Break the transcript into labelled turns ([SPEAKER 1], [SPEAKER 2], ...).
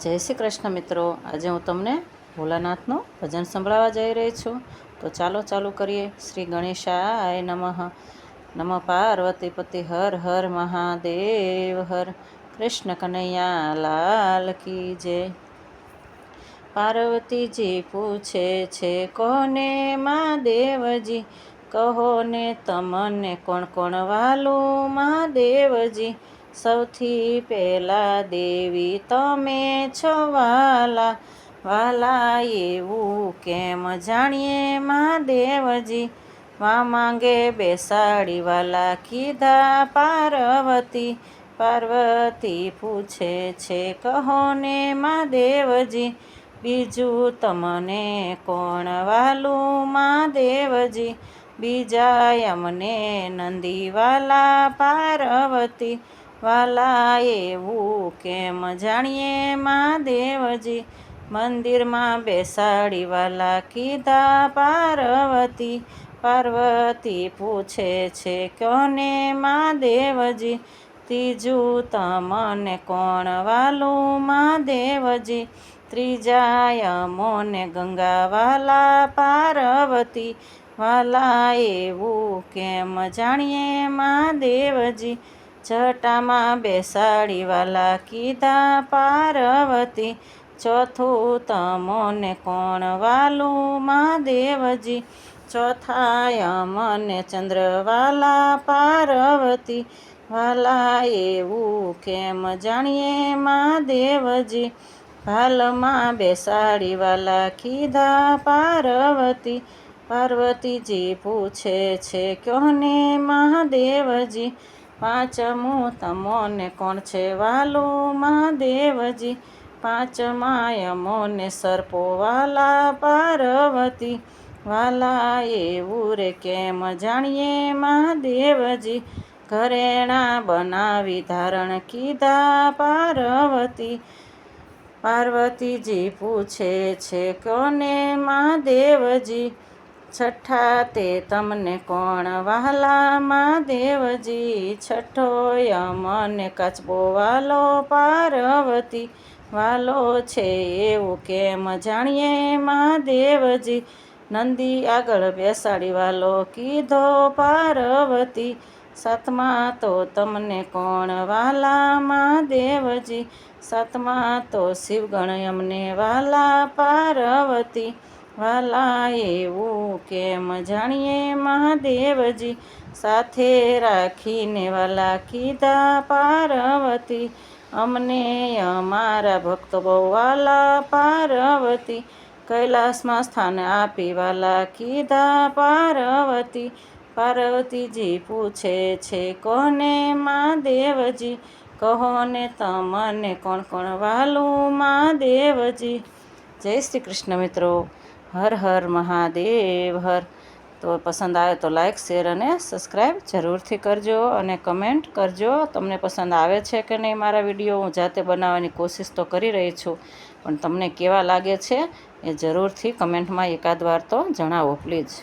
[SPEAKER 1] જય શ્રી કૃષ્ણ મિત્રો. આજે હું તમને ભોલાનાથનું ભજન સંભળાવવા જઈ રહી છું. તો ચાલો ચાલુ કરીએ. શ્રી ગણેશાય નમઃ. નમ પાર્વતી પતિ હર હર મહાદેવ. હર કૃષ્ણ કનૈયા લાલ કી જય. પાર્વતીજી પૂછે છે, કોને મહાદેવજી કહો ને તમને કોણ કોણ વાલું મહાદેવજી સૌથી પહેલા દેવી, તમે છો વાલા વાલા એવું કેમ જાણીએ મહાદેવજી મા માંગે બેસાડી વાલા કીધા પાર્વતી. પાર્વતી પૂછે છે, કહો ને મહાદેવજી બીજું તમને કોણ વાલું મહાદેવજી બીજા અમને નંદીવાલા પાર્વતી. વાલા એવું કેમ જાણીએ મહાદેવજી મંદિરમાં બેસાડી વાલા કીધા, પાર્વતી પાર્વતી પૂછે છે કોને મહાદેવજી ત્રીજું તમને કોણ વાલું મહાદેવજી ત્રીજા ગંગા વાલા, પાર્વતી, વાલા, એવું કેમ જાણીએ મહાદેવજી જટામાં બેસાડીવાલા કીધા, પાર્વતી, ચોથું તમોને કોણ વાલું? મહાદેવજી ચોથા મને ચંદ્રવાલા. પાર્વતી, વાલા, એવું કેમ જાણીએ? મહાદેવજી ભાલમાં બેસાડીવાલા કીધા, પાર્વતી, પાર્વતીજી પૂછે છે કોને મહાદેવજી પાંચમું તમોને કોણ છે વાલો? મહાદેવજી. પાંચમા યમોને સર્પો વાલા પાર્વતી. વાલા એવું રે કેમ જાણીએ? મહાદેવજી ઘરેણા બનાવી ધારણ કીધા પાર્વતી. પાર્વતીજી પૂછે છે કોને? મહાદેવજી છઠ્ઠા તે તમને કોણ વહાલા મહાદેવજી છઠ્ઠો યમને કચબો વાલો પાર્વતી વાલો છે એવું કેમ જાણીએ મહાદેવજી નંદી આગળ બેસાડી વાલો કીધો પાર્વતી, સાતમા તો તમને કોણ વાલા મહાદેવજી સાતમા તો શિવગણ અમને વાલા પાર્વતી વાલા એવું કેમ જાણીએ મહાદેવજી? સાથે રાખીને વાલા કીધા પાર્વતી, અમને અમારા ભક્તો બહુ વાલા પાર્વતી. કૈલાસમાં સ્થાન આપી વાલા કીધા પાર્વતી. પાર્વતીજી પૂછે છે, કોને મહાદેવજી? કહો ને તમને કોણ કોણ વાલું મહાદેવજી? જય શ્રી કૃષ્ણ મિત્રો. હર હર મહાદેવ હર. તો પસંદ આવે તો લાઇક શેર અને સબસ્ક્રાઈબ જરૂરથી કરજો અને કમેન્ટ કરજો તમને પસંદ આવે છે કે નહીં મારા વીડિયો હું જાતે બનાવવાની કોશિશ તો કરી રહી છું, પણ તમને કેવા લાગે છે એ જરૂરથી કમેન્ટમાં એકાદ વાર તો જણાવો પ્લીઝ